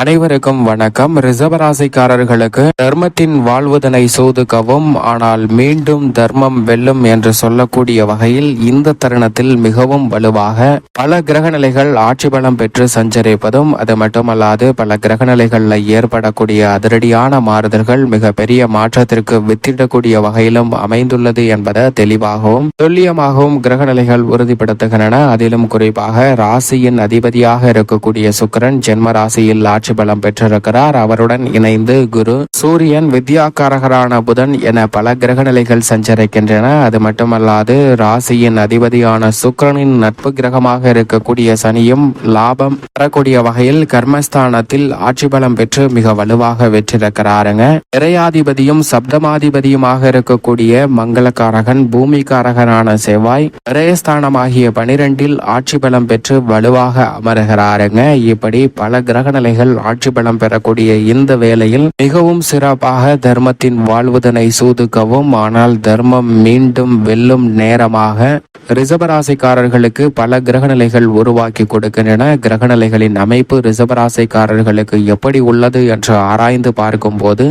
அனைவருக்கும் வணக்கம். ரிசவராசிக்காரர்களுக்கு தர்மத்தின் வாழ்வுதனை சோதுக்கவும் ஆனால் மீண்டும் தர்மம் வெல்லும் என்று சொல்லக்கூடிய வகையில் இந்த தருணத்தில் மிகவும் வலுவாக பல கிரகநிலைகள் ஆட்சி பலம் பெற்று சஞ்சரிப்பதும் அது மட்டுமல்லாது பல கிரகநிலைகளில் ஏற்படக்கூடிய அதிரடியான மாறுதல்கள் மிக பெரிய மாற்றத்திற்கு வித்திடக்கூடிய வகையிலும் அமைந்துள்ளது என்பதை தெளிவாகவும் துல்லியமாகவும் கிரகநிலைகள் உறுதிப்படுத்துகின்றன. அதிலும் குறிப்பாக ராசியின் அதிபதியாக இருக்கக்கூடிய சுக்கிரன் ஜென்ம ராசியில் ஆட்சி பலம் பெற்றிருக்கிறார். அவருடன் இணைந்து குரு சூரியன் வித்யாக்காரகரான புதன் என பல கிரகநிலைகள் சஞ்சரிக்கின்றன. அது மட்டுமல்லாது ராசியின் அதிபதியான சுக்கரனின் நட்பு கிரகமாக இருக்கக்கூடிய சனியும் லாபம் தரக்கூடிய வகையில் கர்மஸ்தானத்தில் ஆட்சி பலம் பெற்று மிக வலுவாக வெற்றிருக்கிறாருங்க. இறையாதிபதியும் சப்தமாதிபதியுமாக இருக்கக்கூடிய மங்களக்காரகன் பூமிக்காரகனான செவ்வாய் இறையஸ்தானமாகிய பனிரெண்டில் ஆட்சி பலம் பெற்று வலுவாக அமருகிறாருங்க. இப்படி பல கிரகநிலைகள் ஆட்சி பலம் பெறக்கூடிய இந்த வேளையில் மிகவும் சிறப்பாக தர்மத்தின் வாழ்வுதனை சூதுக்கவும் ஆனால் தர்மம் மீண்டும் வெல்லும் நேரமாக ரிசபராசிக்காரர்களுக்கு பல கிரகநிலைகள் உருவாக்கி கொடுக்கின்றன. கிரகநிலைகளின் அமைப்பு ரிசபராசிக்காரர்களுக்கு எப்படி உள்ளது என்று ஆராய்ந்து பார்க்கும்போது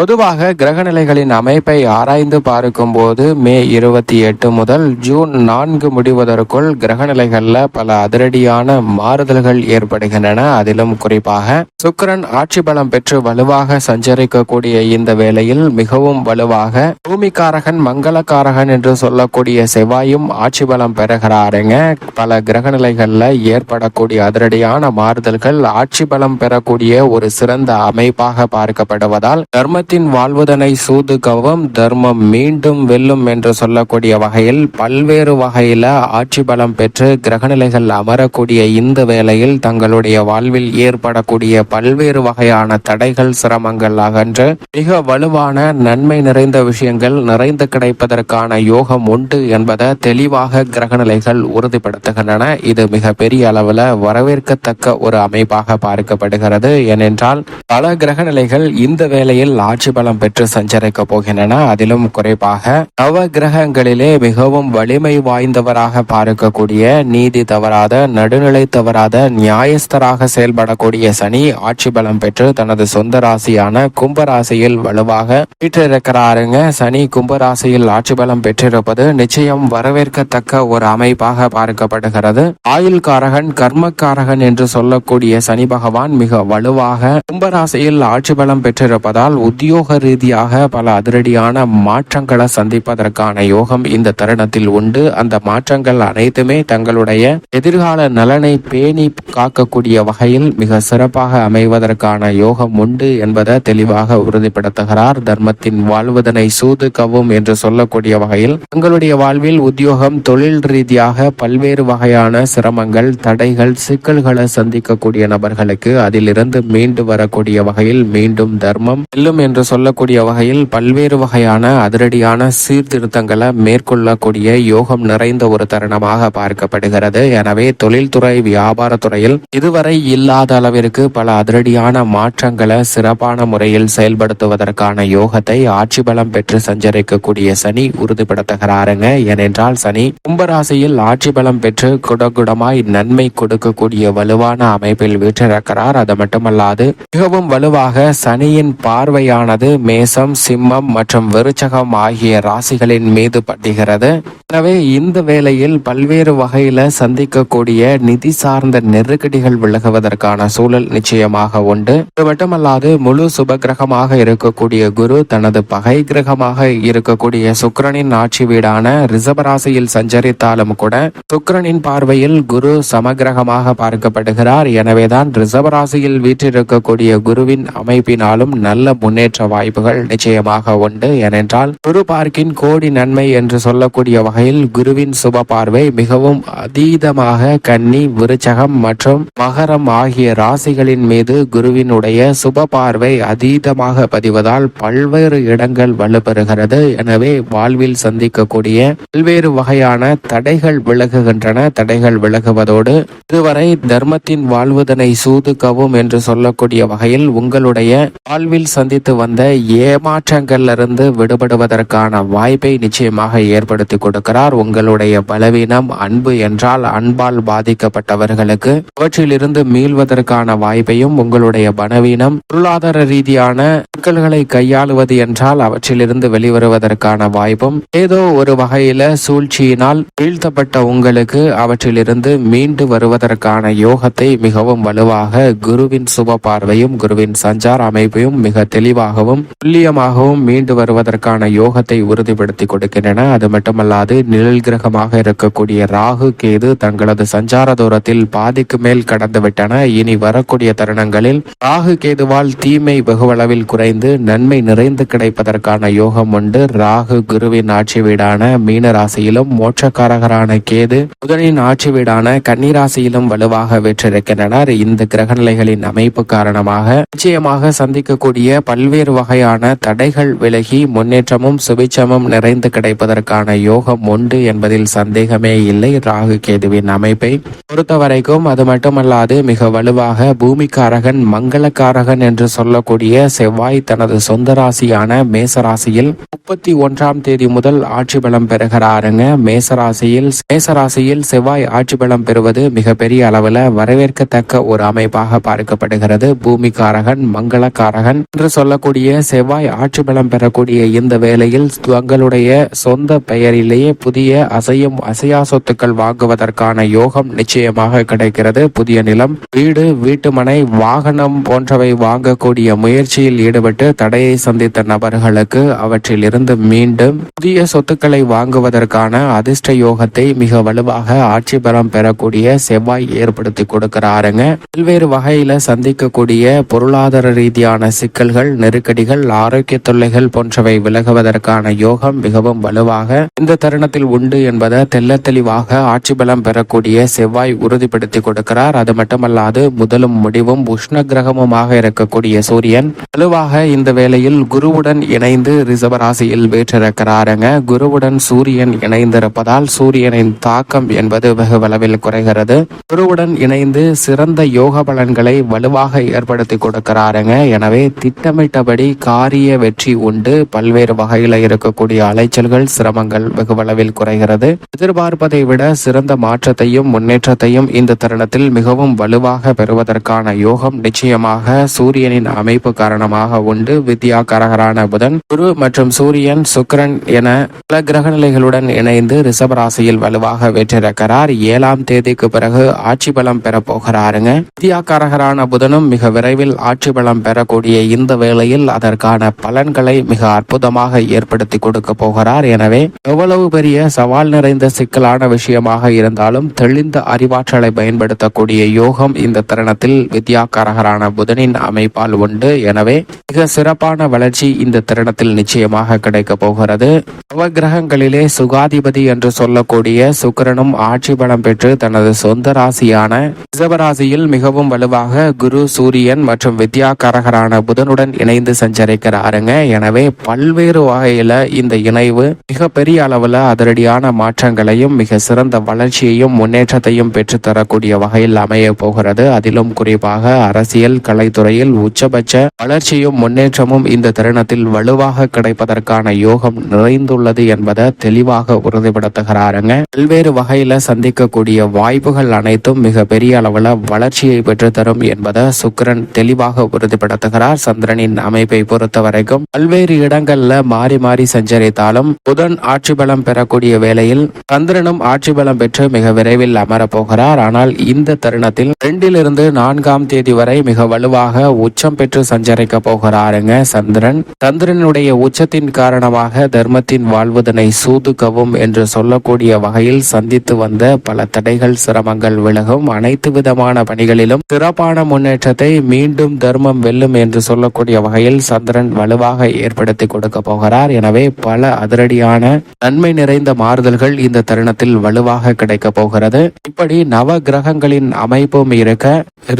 பொதுவாக கிரகநிலைகளின் அமைப்பை ஆராய்ந்து பார்க்கும்போது மே இருபத்தி எட்டு முதல் ஜூன் நான்கு முடிவதற்குள் கிரகநிலைகளில் பல அதிரடியான மாறுதல்கள் ஏற்படுகின்றன. அதிலும் குறிப்பாக சுக்கிரன் ஆட்சி பலம் பெற்று வலுவாக சஞ்சரிக்கக்கூடிய இந்த வேளையில் மிகவும் வலுவாக பூமிக்காரகன் மங்களக்காரகன் என்று சொல்லக்கூடிய செவ்வாயும் ஆட்சி பலம் பெறுகிறாருங்க. பல கிரகநிலைகளில் ஏற்படக்கூடிய அதிரடியான மாறுதல்கள் ஆட்சி பலம் பெறக்கூடிய ஒரு சிறந்த அமைப்பாக பார்க்கப்படுவதால் தர்ம தர்மத்தின் வாழ்வதனை சூதுகவும் தர்மம் மீண்டும் வெல்லும் என்று சொல்லக்கூடிய வகையில் பல்வேறு வகையில ஆட்சி பலம் பெற்று கிரகநிலைகள் அமரக்கூடிய இந்த வேளையில் தங்களுடைய வாழ்வில் ஏற்படக்கூடிய பல்வேறு வகையான தடைகள் சிரமங்கள் அகன்று மிக வலுவான நன்மை நிறைந்த விஷயங்கள் நிறைந்து கிடைப்பதற்கான யோகம் உண்டு என்பதை தெளிவாக கிரகநிலைகள் உறுதிப்படுத்துகின்றன. இது மிக பெரிய அளவில் வரவேற்கத்தக்க ஒரு அமைப்பாக பார்க்கப்படுகிறது. ஏனென்றால் பல கிரகநிலைகள் இந்த வேளையில் ஆட்சி பலம் பெற்று சஞ்சரிக்க போகின்றன. அதிலும் குறைப்பாக நவ கிரகங்களிலே மிகவும் வலிமை வாய்ந்தவராக பார்க்கக்கூடிய நீதி தவறாத நடுநிலை தவறாத நியாயஸ்தராக செயல்படக்கூடிய சனி ஆட்சி பலம் பெற்று தனது சொந்த ராசியான கும்பராசியில் வலுவாக வீற்றிருக்கிறாருங்க. சனி கும்பராசியில் ஆட்சி பலம் பெற்றிருப்பது நிச்சயம் வரவேற்கத்தக்க ஒரு அமைப்பாக பார்க்கப்படுகிறது. ஆயுள் காரகன் கர்மக்காரகன் என்று சொல்லக்கூடிய சனி பகவான் மிக வலுவாக கும்பராசியில் ஆட்சி பலம் பெற்றிருப்பதால் உத்தியோக உத்தியோக ரீதியாக பல அதிரடியான மாற்றங்களை சந்திப்பதற்கான யோகம் இந்த தருணத்தில் உண்டு. அந்த மாற்றங்கள் அனைத்துமே தங்களுடைய எதிர்கால நலனை பேணி காக்கக்கூடிய வகையில் மிக சிறப்பாக அமைவதற்கான யோகம் உண்டு என்பதை தெளிவாக உறுதிப்படுத்துகிறார். தர்மத்தின் வாழ்வதனை சூதுக்கவும் என்று சொல்லக்கூடிய வகையில் தங்களுடைய வாழ்வில் உத்தியோகம் தொழில் ரீதியாக பல்வேறு வகையான சிரமங்கள் தடைகள் சிக்கல்களை சந்திக்கக்கூடிய நபர்களுக்கு அதிலிருந்து மீண்டு வரக்கூடிய வகையில் மீண்டும் தர்மம். செல்லும் என்று சொல்லக்கூடிய வகையில் பல்வேறு வகையான அதிரடியான சீர்திருத்தங்களை மேற்கொள்ளக்கூடிய யோகம் நிறைந்த ஒரு தருணமாக பார்க்கப்படுகிறது. எனவே தொழில்துறை வியாபாரத்துறையில் இதுவரை இல்லாத அளவிற்கு பல அதிரடியான மாற்றங்களை சிறப்பான முறையில் செயல்படுத்துவதற்கான யோகத்தை ஆட்சி பலம் பெற்று சஞ்சரிக்கக்கூடிய சனி உறுதிப்படுத்துகிறாருங்க. ஏனென்றால் சனி கும்பராசியில் ஆட்சி பலம் பெற்று குடகுடமாய் நன்மை கொடுக்கக்கூடிய வலுவான அமைப்பில் வீற்றிருக்கிறார். அது மட்டுமல்லாது மிகவும் வலுவாக சனியின் பார்வையான பார்வையானது மேசம் சிம்மம் மற்றும் விருச்சகம் ஆகிய ராசிகளின் மீது பட்டுகிறது. எனவே இந்த வேளையில் பல்வேறு வகையில சந்திக்கக்கூடிய நிதி சார்ந்த நெருக்கடிகள் விலகுவதற்கான சூழல் நிச்சயமாக உண்டு. இது மட்டுமல்லாது முழு சுபகிரகமாக இருக்கக்கூடிய குரு தனது பகை கிரகமாக இருக்கக்கூடிய சுக்கரனின் ஆட்சி வீடான ரிசபராசியில் சஞ்சரித்தாலும் கூட சுக்கிரனின் பார்வையில் குரு சமகிரகமாக பார்க்கப்படுகிறார். எனவேதான் ரிசபராசியில் வீற்றிருக்கக்கூடிய குருவின் அமைப்பினாலும் நல்ல முன்னேற்ற வாய்ப்புகள் நிச்சயமாக உண்டு. ஏனென்றால் குரு பார்க்கின் கோடி நன்மை என்று சொல்லக்கூடிய வகையில் குருவின் சுப பார்வை மிகவும் அதீதமாக கன்னி விருச்சகம் மற்றும் மகரம் ஆகிய ராசிகளின் மீது குருவினுடைய சுப பார்வை அதீதமாக பதிவதால் பல்வேறு இடங்கள் வலுப்பெறுகிறது. எனவே வாழ்வில் சந்திக்கக்கூடிய பல்வேறு வகையான தடைகள் விலகுகின்றன. தடைகள் விலகுவதோடு இதுவரை தர்மத்தின் வாழ்வதனை சூதுக்கவும் என்று சொல்லக்கூடிய வகையில் உங்களுடைய வாழ்வில் சந்தித்து வந்த ஏமாற்றங்கள்ல இருந்து விடுபடுவதற்கான வாய்ப்பை நிச்சயமாக ஏற்படுத்தி கொடுக்கிறார். உங்களுடைய பலவீனம் அன்பு என்றால் அன்பால் பாதிக்கப்பட்டவர்களுக்கு அவற்றிலிருந்து மீள்வதற்கான வாய்ப்பையும் உங்களுடைய பலவீனம் பொருளாதார ரீதியான சிக்கல்களை கையாளுவது என்றால் அவற்றிலிருந்து வெளிவருவதற்கான வாய்ப்பும் ஏதோ ஒரு வகையில சூழ்ச்சியினால் வீழ்த்தப்பட்ட உங்களுக்கு அவற்றிலிருந்து மீண்டு வருவதற்கான யோகத்தை மிகவும் வலுவாக குருவின் சுப பார்வையும் குருவின் சஞ்சார அமைப்பையும் மிக தெளிவாக தெளிவாகவும் துல்லியமாகவும் மீண்டு வருவதற்கான யோகத்தை உறுதிப்படுத்தி கொடுக்கின்றன. அது மட்டுமல்லாது நிழல் கிரகமாக இருக்கக்கூடிய ராகு கேது தங்களது சஞ்சார தூரத்தில் பாதிக்கு மேல் கடந்துவிட்டன இனி வரக்கூடிய தருணங்களில் ராகு கேதுவால் தீமை வெகுவளவில் குறைந்து நன்மை நிறைந்து கிடைப்பதற்கான யோகம் உண்டு. ராகு குருவின் ஆட்சி வீடான மீன ராசியிலும் மோட்சக்காரகரான கேது புதனின் ஆட்சி வீடான கன்னிராசியிலும் வலுவாக வெற்றிருக்கின்றனர். இந்த கிரகநிலைகளின் அமைப்பு காரணமாக நிச்சயமாக சந்திக்கக்கூடிய பல்வேறு வகையான தடைகள் விலகி முன்னேற்றமும் சுபிச்சமும் நிறைந்து கிடைப்பதற்கான யோகம் உண்டு என்பதில் சந்தேகமே இல்லை. ராகு கேதுவின் அமைப்பை பொறுத்தவரைக்கும் அது மட்டுமல்லாது மிக வலுவாக பூமிக்காரகன் மங்களக்காரகன் என்று சொல்லக்கூடிய செவ்வாய் தனது சொந்த ராசியான மேசராசியில் முப்பத்தி ஒன்றாம் தேதி முதல் ஆட்சி பலம் பெறுகிறாருங்க. மேசராசியில் மேசராசியில் செவ்வாய் ஆட்சி பலம் பெறுவது மிகப்பெரிய அளவில் வரவேற்கத்தக்க ஒரு அமைப்பாக பார்க்கப்படுகிறது. பூமிக்காரகன் மங்களக்காரகன் என்று சொல்லக்கூடிய செவ்வாய் ஆட்சி பலம் பெறக்கூடிய இந்த வேளையில் தங்களுடைய சொந்த பெயரிலேயே புதிய அசையும் அசையா சொத்துக்கள் வாங்குவதற்கான யோகம் நிச்சயமாக கிடைக்கிறது. புதிய நிலம் வீடு வீட்டுமனை வாகனம் போன்றவை வாங்கக்கூடிய முயற்சியில் ஈடுபட்டு தடையை சந்தித்த நபர்களுக்கு அவற்றில் இருந்து மீண்டும் புதிய சொத்துக்களை வாங்குவதற்கான அதிர்ஷ்ட யோகத்தை மிக வலுவாக ஆட்சி பலம் பெறக்கூடிய செவ்வாய் ஏற்படுத்தி கொடுக்கிறாருங்க. பல்வேறு வகையில சந்திக்கக்கூடிய பொருளாதார ரீதியான சிக்கல்கள் நெருக்கடிகள் ஆரோக்கிய தொல்லைகள் போன்றவை விலகுவதற்கான யோகம் மிகவும் வலுவாக இந்த தருணத்தில் உண்டு என்பதை தெல்ல தெளிவாக ஆட்சி பலம் பெறக்கூடிய செவ்வாய் உறுதிப்படுத்தி கொடுக்கிறார். அது மட்டுமல்லாது முதலும் முடிவும் உஷ்ண கிரகமுமாக இருக்கக்கூடிய சூரியன் வலுவாக இந்த வேளையில் குருவுடன் இணைந்து ரிசவராசியில் வேற்றிருக்கிறாருங்க. குருவுடன் சூரியன் இணைந்திருப்பதால் சூரியனின் தாக்கம் என்பது வெகு அளவில் குறைகிறது. குருவுடன் இணைந்து சிறந்த யோக பலன்களை வலுவாக ஏற்படுத்தி கொடுக்கிறாருங்க. எனவே திட்டமிட்ட திட்டமிட்டபடி காரிய வெற்றி உண்டு. பல்வேறு வகையில் இருக்கக்கூடிய அலைச்சல்கள் சிரமங்கள் வெகுவளவில் குறைகிறது. எதிர்பார்ப்பதை விட சிறந்த மாற்றத்தையும் முன்னேற்றத்தையும் இந்த தருணத்தில் மிகவும் வலுவாக பெறுவதற்கான யோகம் நிச்சயமாக சூரியனின் அமைப்பு காரணமாக உண்டு. வித்யா கரகரான புதன் குரு மற்றும் சூரியன் சுக்கிரன் என பல கிரக நிலைகளுடன் இணைந்து ரிஷபராசியில் வலுவாக வெற்றிருக்கிறார் ஏழாம் தேதிக்கு பிறகு ஆட்சி பலம் பெற போகிறாருங்க. வித்யாக்காரகரான புதனும் மிக விரைவில் ஆட்சி பலம் பெறக்கூடிய இந்த வேளையில் அதற்கான பலன்களை மிக அற்புதமாக ஏற்படுத்தி கொடுக்க போகிறார். எனவே எவ்வளவு பெரிய சவால் நிறைந்த சிக்கலான விஷயமாக இருந்தாலும் தெளிந்த அறிவாற்றலை பயன்படுத்தக்கூடிய யோகம் இந்த தருணத்தில் வித்யாக்காரகரான புதனின் அமைப்பால் உண்டு. எனவே மிக சிறப்பான வளர்ச்சி இந்த தருணத்தில் நிச்சயமாக கிடைக்க போகிறது. நவகிரகங்களிலே சுகாதிபதி என்று சொல்லக்கூடிய சுக்கிரனும் ஆட்சி பலம் பெற்று தனது சொந்த ராசியான ரிசவராசியில் மிகவும் வலுவாக குரு சூரியன் மற்றும் வித்யாக்காரகரான புதனுடன் இணைந்து சஞ்சரிக்கிறாருங்க. எனவே பல்வேறு வகையில இந்த இணைவு மிக பெரிய அளவுல அதிரடியான மாற்றங்களையும் மிக சிறந்த வளர்ச்சியையும் முன்னேற்றத்தையும் பெற்றுத்தரக்கூடிய வகையில் அமைய போகிறது. அதிலும் குறிப்பாக அரசியல் கலைத்துறையில் உச்சபட்ச வளர்ச்சியும் முன்னேற்றமும் இந்த தருணத்தில் வலுவாக கிடைப்பதற்கான யோகம் நிறைந்துள்ளது என்பதை தெளிவாக உறுதிப்படுத்துகிறாருங்க. பல்வேறு வகையில சந்திக்கக்கூடிய வாய்ப்புகள் அனைத்தும் மிக பெரிய அளவுல வளர்ச்சியை பெற்றுத்தரும் என்பதை சுக்கரன் தெளிவாக உறுதிப்படுத்துகிறார். சந்திரனின் அமைப்பை பொறுத்த வரைக்கும் பல்வேறு இடங்கள்ல மாறி மாறி சஞ்சரித்தாலும் புதன் ஆட்சி பலம் பெறக்கூடிய வேளையில் சந்திரனும் ஆட்சி பலம் பெற்று மிக விரைவில் அமரப் போகிறார். ஆனால் இந்த தருணத்தில் ரெண்டிலிருந்து நான்காம் தேதி வரை மிக வலுவாக உச்சம் பெற்று சஞ்சரிக்க போகிறாருங்க சந்திரன். சந்திரனுடைய உச்சத்தின் காரணமாக தர்மத்தின் வாழ்வதனை சூதுக்கவும் என்று சொல்லக்கூடிய வகையில் சந்தித்து வந்த பல தடைகள் சிரமங்கள் விலகும். அனைத்து விதமான பணிகளிலும் சிறப்பான முன்னேற்றத்தை மீண்டும் தர்மம் வெல்லும் என்று சொல்லக்கூடிய வகையில் வகையில் சந்திரன் வலுவாக ஏற்படுத்தி கொடுக்க போகிறார். எனவே பல அதிரடியான நன்மை நிறைந்த மாறுதல்கள் இந்த தருணத்தில் வலுவாக கிடைக்க போகிறது. இப்படி நவ கிரகங்களின் அமைப்பும் இருக்க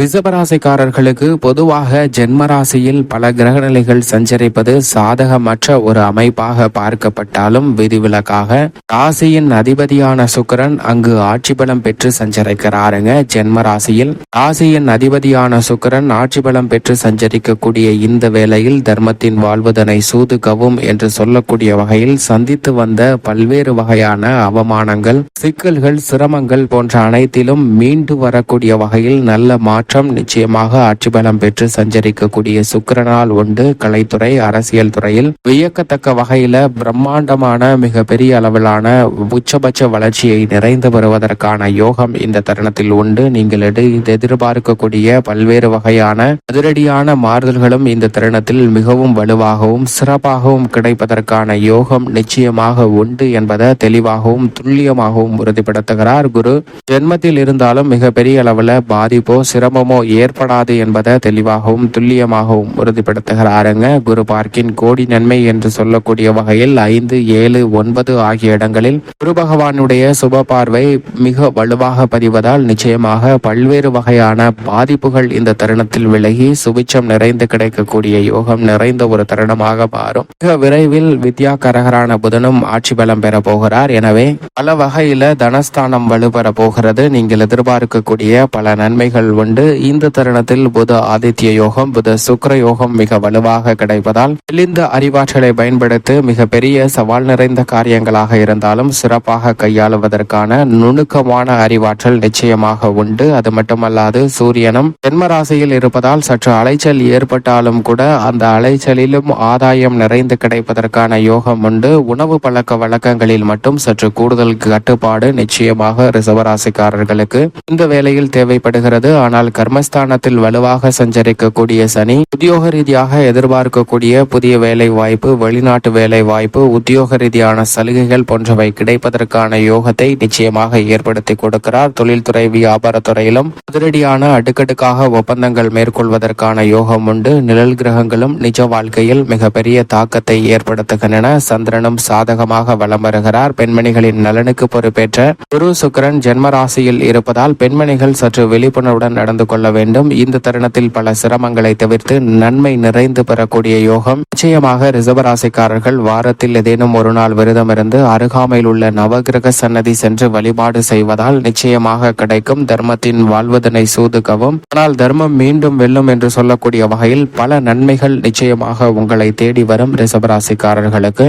ரிசபராசிக்காரர்களுக்கு பொதுவாக ஜென்மராசியில் பல கிரகநிலைகள் சஞ்சரிப்பது சாதகமற்ற ஒரு அமைப்பாக பார்க்கப்பட்டாலும் விதிவிலக்காக ராசியின் அதிபதியான சுக்கரன் அங்கு ஆட்சி பலம் பெற்று சஞ்சரிக்கிறாருங்க. ஜென்மராசியில் ராசியின் அதிபதியான சுக்கரன் ஆட்சி பலம் பெற்று சஞ்சரிக்கக்கூடிய இந்த வேலை நிலையில் தர்மத்தின் வாழ்வதனை சூதுகவும் என்று சொல்லக்கூடிய வகையில் சந்தித்து வந்த பல்வேறு வகையான அவமானங்கள் சிக்கல்கள் சிரமங்கள் போன்ற அனைத்திலும் மீண்டு வரக்கூடிய வகையில் நல்ல மாற்றம் நிச்சயமாக ஆட்சி பலம் பெற்று சஞ்சரிக்கக்கூடிய சுக்கிரனால் உண்டு. கலைத்துறை அரசியல் துறையில் வியக்கத்தக்க வகையில பிரம்மாண்டமான மிக பெரிய அளவிலான உச்சபட்ச வளர்ச்சியை நிறைந்து வருவதற்கான யோகம் இந்த தருணத்தில் உண்டு. நீங்கள் எதிர்பார்க்கக்கூடிய பல்வேறு வகையான அதிரடியான மாறுதல்களும் இந்த தருணத்தில் மிகவும் வலுவாகவும் சிறப்பாகவும் கிடைப்பதற்கான யோகம் நிச்சயமாக உண்டு என்பதை தெளிவாகவும் துல்லியமாகவும் உறுதிப்படுத்துகிறார் குரு. ஜென்மத்தில் இருந்தாலும் மிக பெரிய அளவில் பாதிப்போ சிரமமோ ஏற்படாது என்பதை தெளிவாகவும் துல்லியமாகவும் உறுதிப்படுத்துகிறாருங்க. குரு பார்க்கின் கோடி நன்மை என்று சொல்லக்கூடிய வகையில் ஐந்து ஏழு ஒன்பது ஆகிய இடங்களில் குரு பகவானுடைய சுப பார்வை மிக வலுவாக பதிவதால் நிச்சயமாக பல்வேறு வகையான பாதிப்புகள் இந்த தருணத்தில் விலகி சுபிச்சம் நிறைந்து கிடைக்கக்கூடிய யோகம் நிறைந்த ஒரு தருணமாக மாறும். மிக விரைவில் வித்யா கரகரான புதனும் ஆட்சி பலம் பெற போகிறார். எனவே பல வகையில தனஸ்தானம் வலுப்பெற போகிறது. நீங்கள் எதிர்பார்க்கக்கூடிய பல நன்மைகள் உண்டு. இந்த தருணத்தில் புத ஆதித்ய யோகம் புத சுக்கிர யோகம் மிக வலுவாக கிடைப்பதால் தெளிந்த அறிவாற்றலை பயன்படுத்தி மிக பெரிய சவால் நிறைந்த காரியங்களாக இருந்தாலும் சிறப்பாக கையாளுவதற்கான நுணுக்கமான அறிவாற்றல் நிச்சயமாக உண்டு. அது மட்டுமல்லாது சூரியனும் ஜென்மராசியில் இருப்பதால் சற்று அலைச்சல் ஏற்பட்டாலும் கூட அந்த அலைச்சலிலும் ஆதாயம் நிறைந்து கிடைப்பதற்கான யோகம் உண்டு. உணவு பழக்க வழக்கங்களில் மட்டும் சற்று கூடுதல் கட்டுப்பாடு நிச்சயமாக ரிசவராசிக்காரர்களுக்கு இந்த வேளையில் தேவைப்படுகிறது. ஆனால் கர்மஸ்தானத்தில் வலுவாக சஞ்சரிக்கக்கூடிய சனி உத்தியோக ரீதியாக எதிர்பார்க்கக்கூடிய புதிய வேலை வாய்ப்பு வெளிநாட்டு வேலை வாய்ப்பு உத்தியோக ரீதியான சலுகைகள் போன்றவை கிடைப்பதற்கான யோகத்தை நிச்சயமாக ஏற்படுத்தி கொடுக்கிறார். தொழில்துறை வியாபாரத்துறையிலும் அதிரடியான அடுக்கடுக்காக ஒப்பந்தங்கள் மேற்கொள்வதற்கான யோகம் உண்டு. நிழல் கிரகங்களும் நிஜ வாழ்க்கையில் மிகப்பெரிய தாக்கத்தை ஏற்படுத்துகின்றன. சந்திரனும் சாதகமாக வலம் வருகிறார் பெண்மணிகளின் நலனுக்கு பொறுப்பேற்ற குரு சுக்கிரன் ஜென்ம ராசியில் இருப்பதால் பெண்மணிகள் சற்று விழிப்புணர்வுடன் நடந்து கொள்ள வேண்டும். இந்த தருணத்தில் பல சிரமங்களை தவிர்த்து நன்மை நிறைந்து பெறக்கூடிய யோகம் நிச்சயமாக ரிசவராசிக்காரர்கள் வாரத்தில் ஏதேனும் ஒரு நாள் விரதம் இருந்து அருகாமையில் உள்ள நவகிரக சன்னதி சென்று வழிபாடு செய்வதால் நிச்சயமாக கிடைக்கும் தர்மத்தின் வாழ்வதனை சூதுக்கவும் ஆனால் தர்மம் மீண்டும் வெல்லும் என்று சொல்லக்கூடிய வகையில் பல நன்மை நன்மைகள் நிச்சயமாக உங்களை தேடி வரும் ரிசவராசிக்காரர்களுக்கு